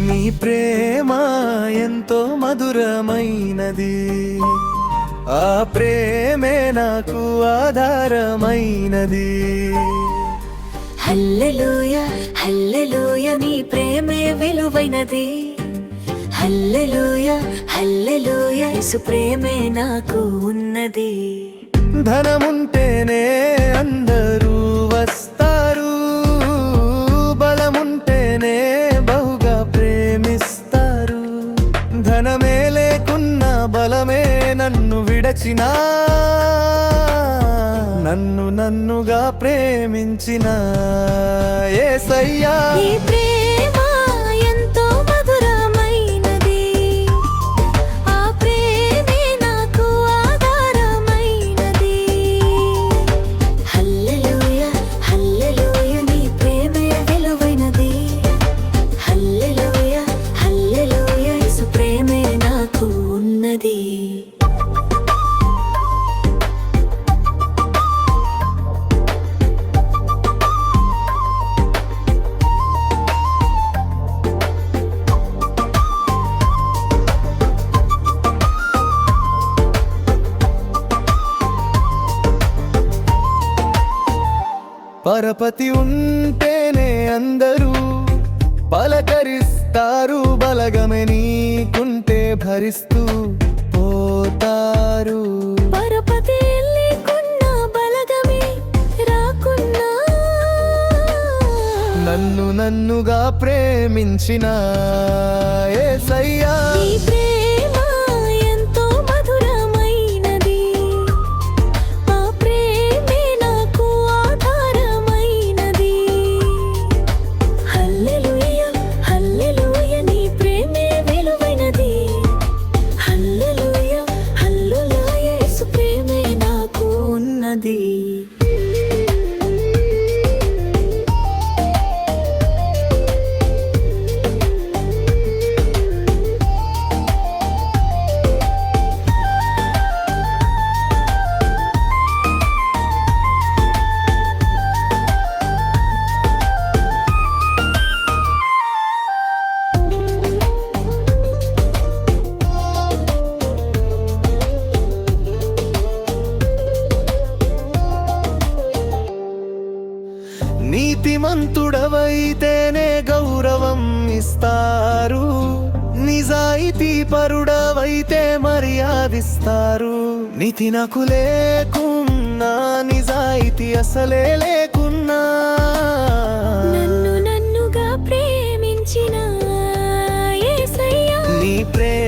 నీ ప్రేమ ఎంతో మధురమైనది. ఆ ప్రేమే నాకు ఆధారమైనది. హల్లెలూయ హల్లెలూయ నీ ప్రేమే విలువైనది. హల్లెలూయ హల్లెలూయ యేసు ప్రేమే నాకు ఉన్నది. ధనముంటేనే అందరూ వస్తారు. బలముంటేనే బహుగా ప్రేమిస్తారు. ధనమే లేకున్న బలమే నన్ను విడచినా. నన్ను నన్నుగా ప్రేమించిన ఏసయ్యా. పరపతి ఉంటేనే అందరూ పలకరిస్తారు బలగమే నీకుంటే భరిస్తూ పోతారు. పరపతి బలగమే రాకున్నా. నన్ను నన్నుగా ప్రేమించిన ఏసయ్యా. నీ ఉన్నది నీతిమంతుడవైతేనే గౌరవం ఇస్తారు. నిజాయితీ పరుడవైతే మర్యాదిస్తారు. నీతి నాకు లేకున్నా నిజాయితీ అసలే లేకున్నా. నన్ను నన్నుగా ప్రేమించిన నీ ప్రేమ